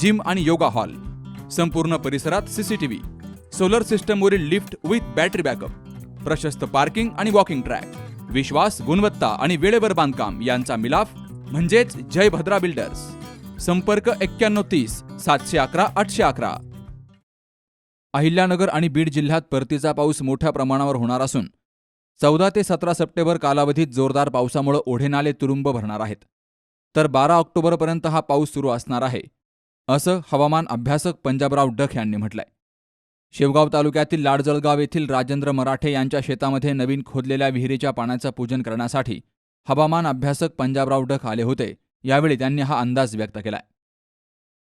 Gym आणि yoga hall. संपूर्ण परिसरात सीसीटीव्ही सोलर सिस्टमवरील लिफ्ट विथ बॅटरी बॅकअप. प्रशस्त पार्किंग आणि वॉकिंग ट्रॅक. विश्वास गुणवत्ता आणि वेळेवर बांधकाम यांचा मिलाफ म्हणजेच जय भद्रा बिल्डर्स. संपर्क एक्क्याण्णव तीस सातशे अकरा आठशे अकरा. अहिल्यानगर आणि बीड जिल्ह्यात परतीचा पाऊस मोठ्या प्रमाणावर होणार असून चौदा ते सतरा सप्टेंबर कालावधीत जोरदार पावसामुळे ओढेनाले तुरुंब भरणार आहेत. तर बारा ऑक्टोबरपर्यंत हा पाऊस सुरू असणार आहे. असं हवामान अभ्यासक पंजाबराव डख यांनी म्हटलंय. शेवगाव तालुक्यातील लाडजळगाव येथील राजेंद्र मराठे यांच्या शेतामध्ये नवीन खोदलेल्या विहिरीच्या पाण्याचं पूजन करण्यासाठी हवामान अभ्यासक पंजाबराव डख आले होते यावेळी त्यांनी हा अंदाज व्यक्त केलाय.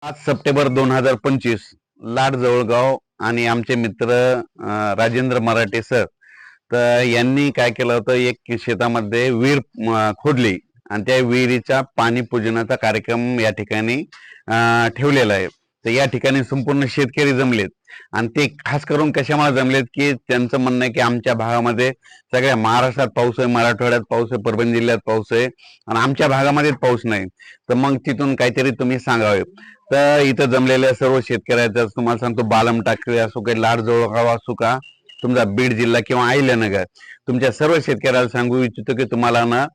पाच सप्टेंबर दोन हजार पंचवीस लाडजवळगाव आणि आमचे मित्र राजेंद्र मराठे सर तर यांनी काय केलं होतं एक शेतामध्ये विहीर खोदली. आणि त्या विहिरीच्या पाणी पूजनाचा कार्यक्रम या ठिकाणी ठेवलेला आहे. तर या ठिकाणी संपूर्ण शेतकरी जमलेत. आणि ते खास करून कशामुळे जमलेत की त्यांचं म्हणणं आहे की आमच्या भागामध्ये सगळ्या महाराष्ट्रात पाऊस आहे मराठवाड्यात पाऊस आहे परभणी जिल्ह्यात पाऊस आहे आणि आमच्या भागामध्ये पाऊस नाही. तर मग तिथून काहीतरी तुम्ही सांगावे. तर इथं जमलेल्या सर्व शेतकऱ्याचा तुम्हाला सांगतो बालम टाकळी असो काही लाड जोळगाव असो का तुमचा बीड जिल्हा किंवा अहिल्यानगर तुमच्या सर्व शेतकऱ्याला सांगू इच्छितो की तुम्हाला ना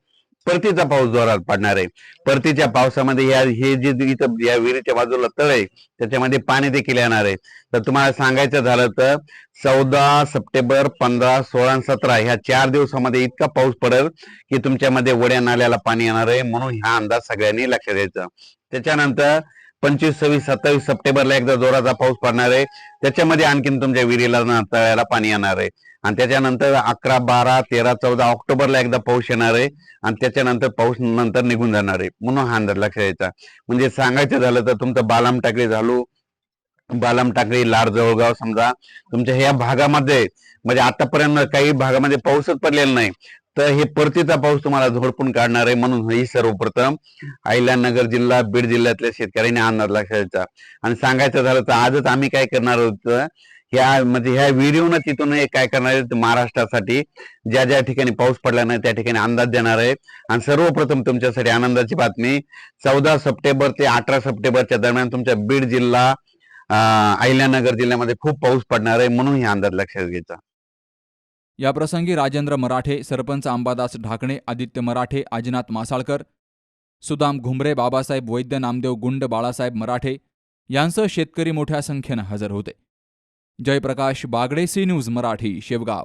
परतीचा पाऊस जोरात पडणार आहे. परतीच्या पावसामध्ये या हे जे इथं या विहिरीच्या बाजूला तळ आहे त्याच्यामध्ये पाणी देखील येणार आहे. तर तुम्हाला सांगायचं झालं तर चौदा सप्टेंबर पंधरा सोळा सतरा ह्या चार दिवसामध्ये इतका पाऊस पडेल की तुमच्यामध्ये वड्या नाल्याला पाणी येणार आहे. म्हणून हा अंदाज सगळ्यांनी लक्षात द्यायचा. त्याच्यानंतर पंचवीस सव्वीस सत्तावीस सप्टेंबरला एकदा जोराचा पाऊस पडणार आहे. त्याच्यामध्ये आणखीन तुमच्या विहिरीला तळ्याला पाणी येणार आहे. आणि त्याच्यानंतर अकरा बारा तेरा चौदा ऑक्टोबरला एकदा पाऊस येणार आहे. आणि त्याच्यानंतर पाऊस नंतर निघून जाणार आहे. म्हणून हा अंदाज लक्षात द्यायचा म्हणजे सांगायचं झालं तर तुमचं बालाम टाकळी झालो. बालाम टाकळी लाड जवळगाव समजा. तुमच्या ह्या भागामध्ये म्हणजे आतापर्यंत काही भागामध्ये पाऊसच पडलेला नाही. तर हे परतीचा पाऊस तुम्हाला झोडपून काढणार आहे म्हणून ही सर्वप्रथम अहिल्यानगर जिल्हा बीड जिल्ह्यातल्या शेतकऱ्यांनी अंदाज लक्षायचा द्यायचा आणि सांगायचं झालं तर आजच आम्ही काय करणार होत ह्या म्हणजे ह्या व्हिडिओनं तिथून हे काय करणार आहे महाराष्ट्रासाठी ज्या ज्या ठिकाणी पाऊस पडला नाही त्या ठिकाणी अंदाज देणार आहे. आणि सर्वप्रथम तुमच्यासाठी आनंदाची बातमी चौदा सप्टेंबर ते अठरा सप्टेंबरच्या दरम्यान तुमच्या बीड जिल्हा अहिल्यानगर जिल्ह्यामध्ये खूप पाऊस पडणार आहे म्हणून हे अंदाज लक्षात घ्यायचा. याप्रसंगी राजेंद्र मराठे सरपंच अंबादास ढाकणे आदित्य मराठे आजिनाथ मासाळकर सुदाम घुमरे बाबासाहेब वैद्य नामदेव गुंड बाळासाहेब मराठे यांसह शेतकरी मोठ्या संख्येनं हजर होते. Jayprakash Bagade C News Marathi Shevgaon.